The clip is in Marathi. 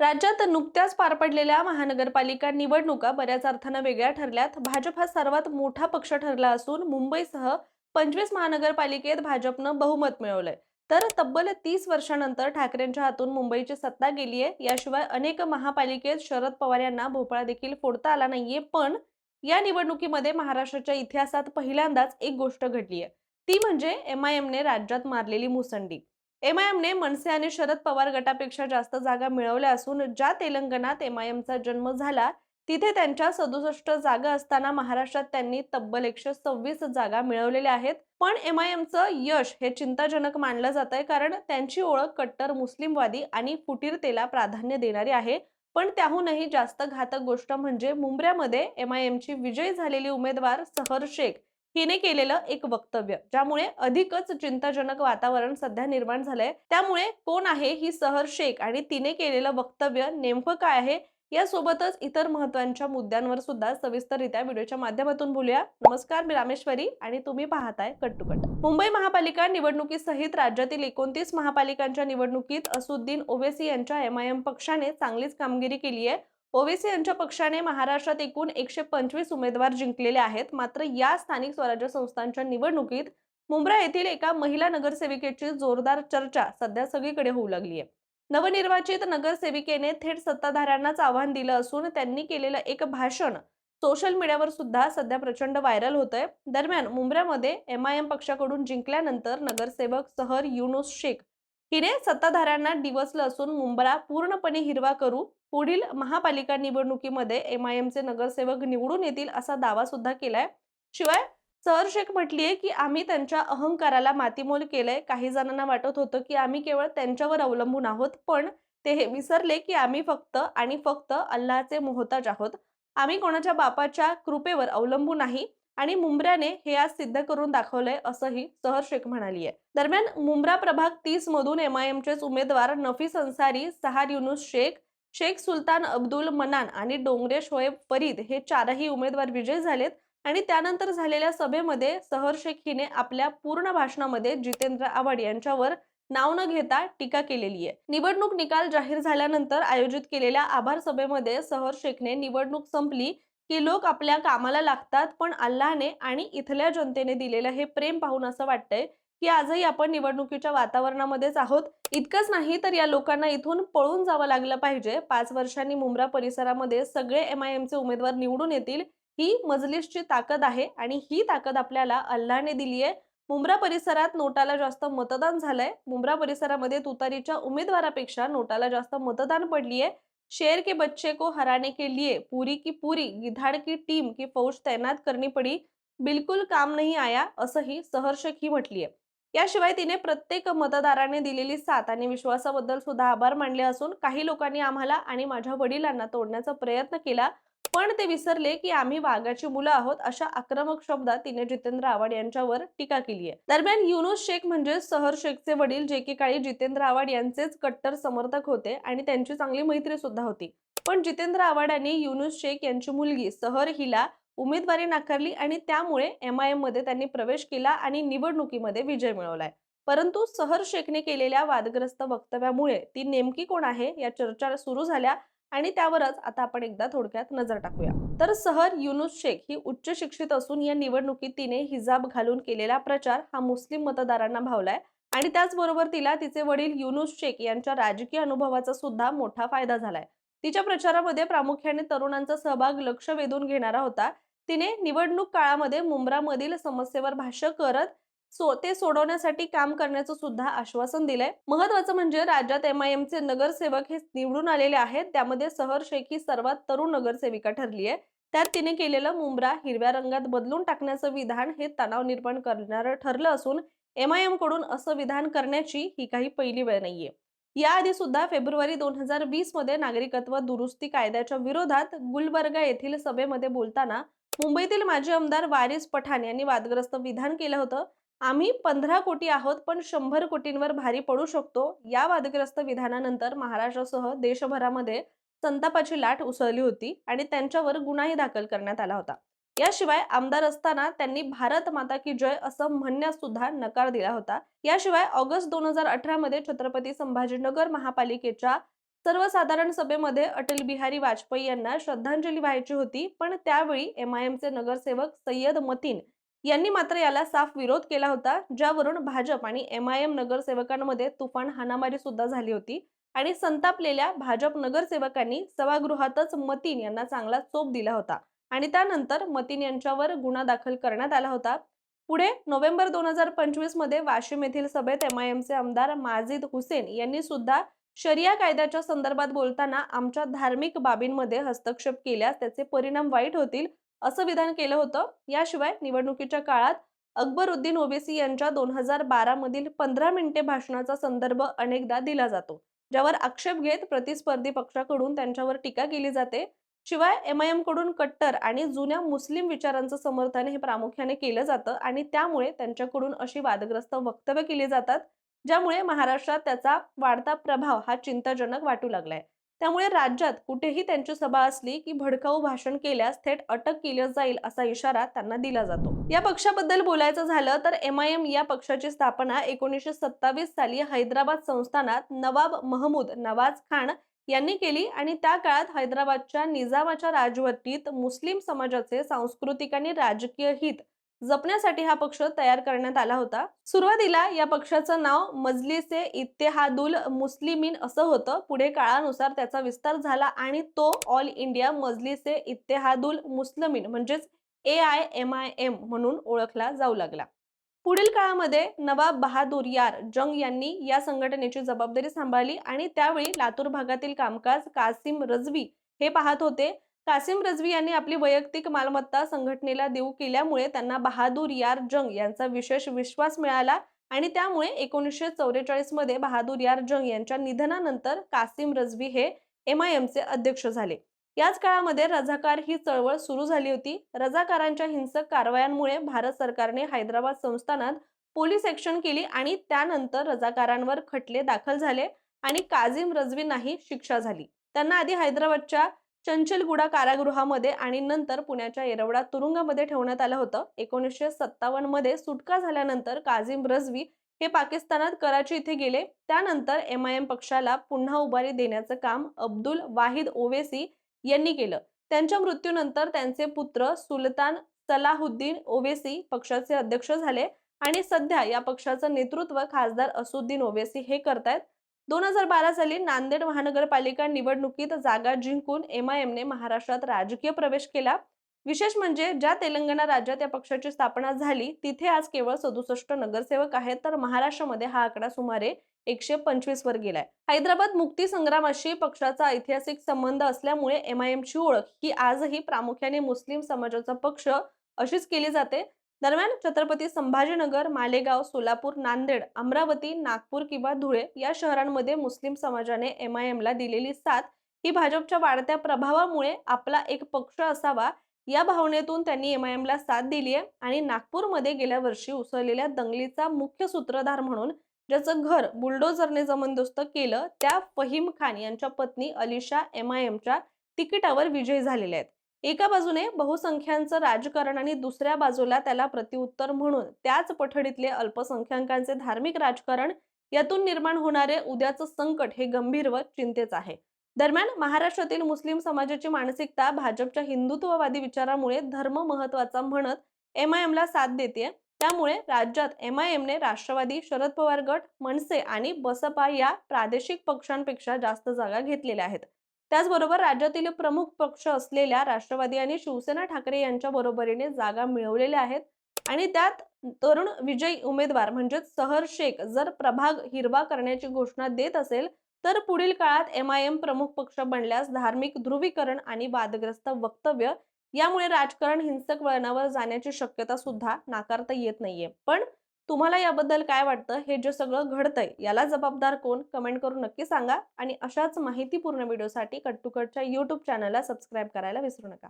राज्यात नुकत्याच पार पडलेल्या महानगरपालिका निवडणुका बऱ्याच अर्थानं वेगळ्या ठरल्यात. भाजप हा सर्वात मोठा पक्ष ठरला असून मुंबईसह पंचवीस महानगरपालिकेत भाजपनं बहुमत मिळवलंय. तर तब्बल तीस वर्षानंतर ठाकरेंच्या हातून मुंबईची सत्ता गेली आहे याशिवाय अनेक महापालिकेत शरद पवार यांना भोपळा देखील फोडता आला नाहीये. पण या निवडणुकीमध्ये महाराष्ट्राच्या इतिहासात पहिल्यांदाच एक गोष्ट घडली आहे ती म्हणजे एम आय एमने राज्यात मारलेली मुसंडी. एम आय एमने मनसे आणि शरद पवार गटापेक्षा जास्त जागा मिळवल्या असून ज्या तेलंगणात एम आय एमचा जन्म झाला तिथे त्यांच्या सदुसष्ट जागा असताना महाराष्ट्रात त्यांनी तब्बल एकशे सव्वीस जागा मिळवलेल्या आहेत. पण एम आय एमचं यश हे चिंताजनक मानलं जात आहे कारण त्यांची ओळख कट्टर मुस्लिमवादी आणि फुटीरतेला प्राधान्य देणारी आहे. पण त्याहूनही जास्त घातक गोष्ट म्हणजे मुंबऱ्यामध्ये एम आय एमची विजयी झालेली उमेदवार सहर शेख हिने केलेलं एक वक्तव्य ज्यामुळे अधिकच चिंताजनक वातावरण सध्या निर्माण झालंय. त्यामुळे कोण आहे ही सहर शेख आणि तिने केलेलं वक्तव्य नेमकं काय आहे यासोबतच इतर महत्त्वाच्या मुद्द्यांवर सुद्धा सविस्तररित्या व्हिडिओच्या माध्यमातून बोलूया. नमस्कार मी रामेश्वरी आणि तुम्ही पाहताय कट टू कट. मुंबई महापालिका निवडणुकीसहित राज्यातील एकोणतीस महापालिकांच्या निवडणुकीत असुद्दीन ओवेसी यांच्या एम आय एम पक्षाने चांगलीच कामगिरी केली आहे ओवेसी यांच्या पक्षाने महाराष्ट्रात एकूण एकशे पंचवीस उमेदवार जिंकलेले आहेत. मात्र या स्थानिक स्वराज्य संस्थांच्या निवडणुकीत मुंब्रा येथील एका महिला नगरसेविकेची जोरदार चर्चा सध्या सगळीकडे होऊ लागली आहे नवनिर्वाचित नगरसेविकेने थेट सत्ताधाऱ्यांनाच आव्हान दिलं असून त्यांनी केलेलं एक भाषण सोशल मीडियावर सुद्धा सध्या प्रचंड व्हायरल होतंय. दरम्यान मुंबऱ्यामध्ये एम आय एम पक्षाकडून जिंकल्यानंतर नगरसेवक सहर युनुस शेख हिने सत्ताधाऱ्यांना डिवसलं असून मुंब्रा पूर्णपणे हिरवा करू पुढील महापालिका निवडणुकीमध्ये एम आय एमचे नगरसेवक निवडून येतील असा दावा सुद्धा केलाय. शिवाय सहर शेख म्हटलीये की आम्ही त्यांच्या अहंकाराला मातीमोल केलंय. काही जणांना वाटत होतं की आम्ही केवळ त्यांच्यावर अवलंबून आहोत पण ते हे विसरले की आम्ही फक्त आणि फक्त अल्लाचे मोहताज आहोत. आम्ही कोणाच्या बापाच्या कृपेवर अवलंबून नाही आणि मुंब्र्याने हे आज सिद्ध करून दाखवलंय असंही सहर शेख म्हणाली आहे दरम्यान मुंब्रा प्रभाग तीस मधून एम आय एमचेच उमेदवार नफीस अन्सारी सहार युनुस शेख शेख सुलतान अब्दुल मनान आणि डोंगरे शोएब फरीद हे चारही उमेदवार विजयी झालेत आणि त्यानंतर झालेल्या सभेमध्ये सहर शेख हिने आपल्या पूर्ण भाषणामध्ये जितेंद्र आव्हाड यांच्यावर नाव न घेता टीका केलेली आहे. निवडणूक निकाल जाहीर झाल्यानंतर आयोजित केलेल्या आभार सभेमध्ये सहर शेखने निवडणूक संपली की लोक आपल्या कामाला लागतात पण अल्लाने आणि इथल्या जनतेने दिलेलं हे प्रेम पाहून असं वाटतंय की आजही आपण निवडणुकीच्या वातावरणामध्येच आहोत. इतकंच नाही तर या लोकांना इथून पळून जावं लागलं पाहिजे. पाच वर्षांनी मुंब्रा परिसरामध्ये सगळे एम आय एमचे उमेदवार निवडून येतील ही मजलिसची ताकद आहे आणि ही ताकद आपल्याला अल्लाने दिली आहे मुंब्रा परिसरात नोटाला जास्त मतदान झालंय. मुंब्रा परिसरामध्ये तुतारीच्या उमेदवारापेक्षा नोटाला जास्त मतदान पडलीये. शेर के बच्चे को हराने के लिए पूरी की पूरी गिधाड की टीम की फौज तैनात करनी पडी. बिलकुल काम नाही आया असंही सहर्षक ही म्हटली आहे याशिवाय तिने प्रत्येक मतदाराने दिलेली साथ आणि विश्वासाबद्दल सुद्धा आभार मानले असून काही लोकांनी आम्हाला आणि माझ्या वडिलांना तोडण्याचा प्रयत्न केला पण ते विसरले की आम्ही वाघाची मुलं आहोत अशा आक्रमक शब्दात तिने जितेंद्र आव्हाड यांच्यावर टीका केली आहे. दरम्यान युनुस शेख म्हणजे सहर शेखचे वडील जे की काळी जितेंद्र आव्हाड यांचेच कट्टर समर्थक होते आणि त्यांची चांगली मैत्री सुद्धा होती. पण जितेंद्र आव्हाड यांनी युनुस शेख यांची मुलगी सहर हिला उमेदवारी नाकारली आणि त्यामुळे एम आय एममध्ये त्यांनी प्रवेश केला आणि निवडणुकीमध्ये विजय मिळवलाय. परंतु सहर शेखने केलेल्या वादग्रस्त वक्तव्यामुळे ती नेमकी कोण आहे या चर्चा सुरू झाल्या आणि त्यावरच आता आपण एकदा थोडक्यात नजर टाकूया. तर सहर युनुस शेख ही उच्च शिक्षित असून या निवडणुकीत तिने हिजाब घालून केलेला प्रचार हा मुस्लिम मतदारांना भावलाय आणि त्याचबरोबर तिला तिचे वडील युनुस शेख यांच्या राजकीय अनुभवाचा सुद्धा मोठा फायदा झालाय. तिच्या प्रचारामध्ये प्रामुख्याने तरुणांचा सहभाग लक्ष वेधून घेणारा होता तिने निवडणूक काळामध्ये मुंब्रामधील समस्येवर भाष्य करत सो ते सोडवण्यासाठी काम करण्याचं सुद्धा आश्वासन दिलंय. महत्वाचं म्हणजे राज्यात एम आय एमचे नगरसेवक हे निवडून आलेले आहेत. त्यामध्ये सहर शेख ही सर्वात तरुण नगरसेविका ठरली आहे त्यात तिने केलेलं मुंब्रा हिरव्या रंगात बदलून टाकण्याचं विधान हे तणाव निर्माण करणारं ठरलं असून एम आय एमकडून असं विधान करण्याची ही काही पहिली वेळ नाहीये. याआधी सुद्धा फेब्रुवारी दोन हजार वीसमध्ये नागरिकत्व दुरुस्ती कायद्याच्या विरोधात गुलबर्गा येथील सभेमध्ये बोलताना मुंबईतील माजी आमदार वारिस पठाण यांनी वादग्रस्त विधान केलं होतं. आम्ही पंधरा कोटी आहोत पण शंभर कोटींवर भारी पडू शकतो. या वादग्रस्त विधानानंतर महाराष्ट्रासह देशभरामध्ये संतापाची लाट उसळली होती आणि त्यांच्यावर गुन्हाही दाखल करण्यात आला होता. याशिवाय आमदार असताना त्यांनी भारत माता की जय असं म्हणण्यास सुद्धा नकार दिला होता. याशिवाय ऑगस्ट दोन हजार अठरा मध्ये छत्रपती संभाजीनगर महापालिकेच्या सर्वसाधारण सभेमध्ये अटल बिहारी वाजपेयी यांना श्रद्धांजली व्हायची होती पण त्यावेळी एम आय एमचे नगरसेवक सय्यद मतीन यांनी मात्र याला साफ विरोध केला होता ज्यावरून भाजप आणि एम आय एम नगरसेवकांमध्ये तुफान हाणामारी सुद्धा झाली होती आणि संतापलेल्या भाजप नगरसेवकांनी सभागृहातच मतीन यांना चांगला चोप दिला होता आणि त्यानंतर मतीन यांच्यावर गुन्हा दाखल करण्यात आला होता. पुढे नोव्हेंबर दोन हजार पंचवीसमध्ये वाशिम येथील सभेत एम आय एमचे आमदार माजिद हुसेन यांनी सुद्धा शरिया कायद्याच्या संदर्भात बोलताना आमच्या धार्मिक बाबींमध्ये हस्तक्षेप केल्यास त्याचे परिणाम वाईट होतील असं विधान केलं होतं. याशिवाय निवडणुकीच्या काळात अकबरुद्दीन ओवेसी यांच्या दोन हजार बारा मधील पंधरा मिनिटे भाषणाचा संदर्भ अनेकदा दिला जातो ज्यावर आक्षेप घेत प्रतिस्पर्धी पक्षाकडून त्यांच्यावर टीका केली जाते. शिवाय एम आय एमकडून कट्टर आणि जुन्या मुस्लिम विचारांचं समर्थन हे प्रामुख्याने केलं जातं आणि त्यामुळे त्यांच्याकडून अशी वादग्रस्त वक्तव्य केली जातात. ज्यामुळे महाराष्ट्रात त्याचा वाढता प्रभाव हा चिंताजनक वाटू लागलाय. त्यामुळे राज्यात कुठेही त्यांची सभा असली की भडकाऊ भाषण केल्यास थेट अटक केली जाईल असा इशारा त्यांना दिला जातो. या पक्षाबद्दल बोलायचं झालं तर एम आय एम या पक्षाची स्थापना एकोणीसशे सत्तावीस साली हैदराबाद संस्थानात नवाब महमूद नवाज खान यांनी केली आणि त्या काळात हैदराबादच्या निजामाच्या राजवटीत मुस्लिम समाजाचे सांस्कृतिक आणि राजकीय हित जपण्यासाठी हा पक्ष तयार करण्यात आला होता. सुरुवातीला या पक्षाचं नाव मजलिसे इत्तेहादुल मुस्लिमीन असं होतं. पुढे काळानुसार त्याचा विस्तार झाला आणि तो ऑल इंडिया मजलिसे इत्तेहादुल मुस्लिमीन म्हणजेच A I M I M म्हणून ओळखला जाऊ लागला. पुढील काळामध्ये नवाब बहादूर यार जंग यांनी या संघटनेची जबाबदारी सांभाळली आणि त्यावेळी लातूर भागातील कामकाज कासिम रजवी हे पाहत होते. कासिम रजवी यांनी आपली वैयक्तिक मालमत्ता संघटनेला देऊ केल्यामुळे त्यांना बहादूर यार जंग यांचा विशेष विश्वास मिळाला आणि त्यामुळे एकोणीसशे चौवेचाळीसमध्ये बहादूर यार जंग यांच्या निधनानंतर कासिम रजवी हे एम आय एमचे अध्यक्ष झाले. याच काळामध्ये रझाकार ही चळवळ सुरू झाली होती. रझाकारांच्या हिंसक कारवायांमुळे भारत सरकारने हैदराबाद संस्थानात पोलीस ऍक्शन केली आणि त्यानंतर रझाकारांवर खटले दाखल झाले आणि काझिम रजवींनाही शिक्षा झाली. त्यांना आधी हैदराबादच्या चंचलगुडा कारागृहामध्ये आणि नंतर पुण्याच्या येरवडा तुरुंगामध्ये ठेवण्यात आलं होतं. एकोणीसशे सत्तावन्नमध्ये सुटका झाल्यानंतर काझिम रजवी हे पाकिस्तानात कराची इथे गेले. त्यानंतर एम आय एम पक्षाला पुन्हा उभारी देण्याचं काम अब्दुल वाहिद ओवेसी यांनी केलं. त्यांच्या मृत्यूनंतर त्यांचे पुत्र सुलतान सलाहुद्दीन ओवेसी पक्षाचे अध्यक्ष झाले. आणि सध्या या पक्षाचं नेतृत्व खासदार असुद्दीन ओवेसी हे करतायत. दोन हजार बारा साली नांदेड महानगरपालिका निवडणुकीत जागा जिंकून एम आय एमने महाराष्ट्रात राजकीय प्रवेश केला. विशेष म्हणजे ज्या तेलंगणा राज्यात या पक्षाची स्थापना झाली तिथे आज केवळ सदुसष्ट नगरसेवक आहेत तर महाराष्ट्रामध्ये हा आकडा सुमारे एकशे पंचवीस वर गेलाय. हैदराबाद मुक्ती संग्रामाशी पक्षाचा ऐतिहासिक संबंध असल्यामुळे एम आय एमची ओळख ही आजही प्रामुख्याने मुस्लिम समाजाचा पक्ष अशीच केली जाते. दरम्यान छत्रपती संभाजीनगर मालेगाव सोलापूर नांदेड अमरावती नागपूर किंवा धुळे या शहरांमध्ये मुस्लिम समाजाने एम आय एमला दिलेली साथ ही भाजपच्या वाढत्या प्रभावामुळे आपला एक पक्ष असावा या भावनेतून त्यांनी एम आय एमला साथ दिली आहे आणि नागपूरमध्ये गेल्या वर्षी उसळलेल्या दंगलीचा मुख्य सूत्रधार म्हणून ज्याचं घर बुलडोझरने जबरदस्त केलं त्या फहीम खान यांच्या पत्नी अलिशा एम आय एमच्या तिकिटावर विजयी झालेल्या आहेत. एका बाजूने बहुसंख्यांचं राजकारण आणि दुसऱ्या बाजूला त्याला प्रतिउत्तर म्हणून त्याच पठडीतले अल्पसंख्याकांचे धार्मिक राजकारण यातून निर्माण होणारे उद्याचं संकट हे गंभीर व चिंतेच आहे. दरम्यान महाराष्ट्रातील मुस्लिम समाजाची मानसिकता भाजपच्या हिंदुत्ववादी विचारामुळे धर्म महत्त्वाचा म्हणत एम आय एमला साथ देते त्यामुळे राज्यात एम आय एमने राष्ट्रवादी शरद पवार गट मनसे आणि बसपा या प्रादेशिक पक्षांपेक्षा जास्त जागा घेतलेल्या आहेत. त्याचबरोबर राज्यातील प्रमुख पक्ष असलेल्या राष्ट्रवादी आणि शिवसेना ठाकरे यांच्या बरोबरीने जागा मिळवलेल्या आहेत. आणि त्यात तरुण विजयी उमेदवार म्हणजेच सहर शेख जर प्रभाग हिरवा करण्याची घोषणा देत असेल तर पुढील काळात एम आय एम प्रमुख पक्ष बनल्यास धार्मिक ध्रुवीकरण आणि वादग्रस्त वक्तव्य यामुळे राजकारण हिंसक वळणावर जाण्याची शक्यता सुद्धा नाकारता येत नाहीये. पण तुम्हाला याबद्दल काय वाटतं? हे जे सगळं घडतंय याला जबाबदार कोण? कमेंट करून नक्की सांगा आणि अशाच माहितीपूर्ण व्हिडिओसाठी कट टू कटच्या यूट्यूब चॅनलला सबस्क्राईब करायला विसरू नका.